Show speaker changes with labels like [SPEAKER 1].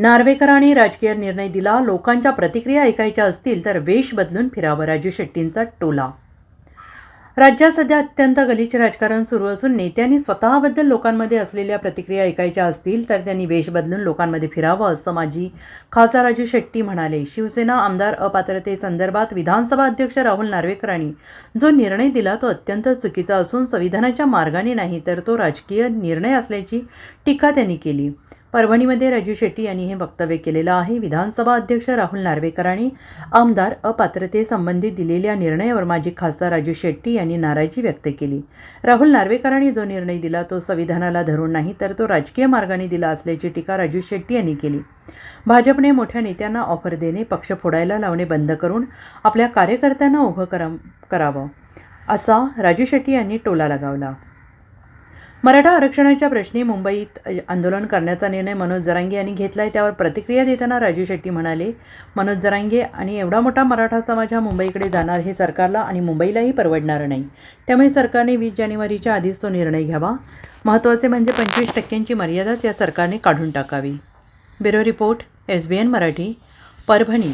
[SPEAKER 1] नार्वेकरांनी राजकीय निर्णय दिला लोकांच्या प्रतिक्रिया ऐकायच्या असतील तर वेश बदलून फिरावं राजू शेट्टींचा टोला. राज्यात सध्या अत्यंत गलिच्छ राजकारण सुरू असून नेत्यांनी स्वतःबद्दल लोकांमध्ये असलेल्या प्रतिक्रिया ऐकायच्या असतील तर त्यांनी वेश बदलून लोकांमध्ये फिरावं असं माजी खासदार राजू शेट्टी म्हणाले. शिवसेना आमदार अपात्रतेसंदर्भात विधानसभा अध्यक्ष राहुल नार्वेकरांनी जो निर्णय दिला तो अत्यंत चुकीचा असून संविधानाच्या मार्गाने नाही तर तो राजकीय निर्णय असल्याची टीका त्यांनी केली. परभणीमध्ये राजू शेट्टी यांनी हे वक्तव्य केलेलं आहे. विधानसभा अध्यक्ष राहुल नार्वेकरांनी आमदार अपात्रतेसंबंधी दिलेल्या निर्णयावर माजी खासदार राजू शेट्टी यांनी नाराजी व्यक्त केली. राहुल नार्वेकरांनी जो निर्णय दिला तो संविधानाला धरून नाही तर तो राजकीय मार्गाने दिला असल्याची टीका राजू शेट्टी यांनी केली. भाजपने मोठ्या नेत्यांना ऑफर देणे पक्ष फोडायला लावणे बंद करून आपल्या कार्यकर्त्यांना उभं करा करावं असा राजू शेट्टी यांनी टोला लगावला. मराठा आरक्षणाच्या प्रश्नी मुंबईत आंदोलन करण्याचा निर्णय मनोज जरांगे यांनी घेतला आहे त्यावर प्रतिक्रिया देताना राजू शेट्टी म्हणाले मनोज जरांगे आणि एवढा मोठा मराठा समाज हा मुंबईकडे जाणार हे सरकारला आणि मुंबईलाही परवडणार नाही. त्यामुळे सरकारने वीस जानेवारीच्या आधीच तो निर्णय घ्यावा. महत्त्वाचे म्हणजे पंचवीस टक्क्यांची मर्यादाच या सरकारने काढून टाकावी. Bureau report S B N Marathi Parbhani.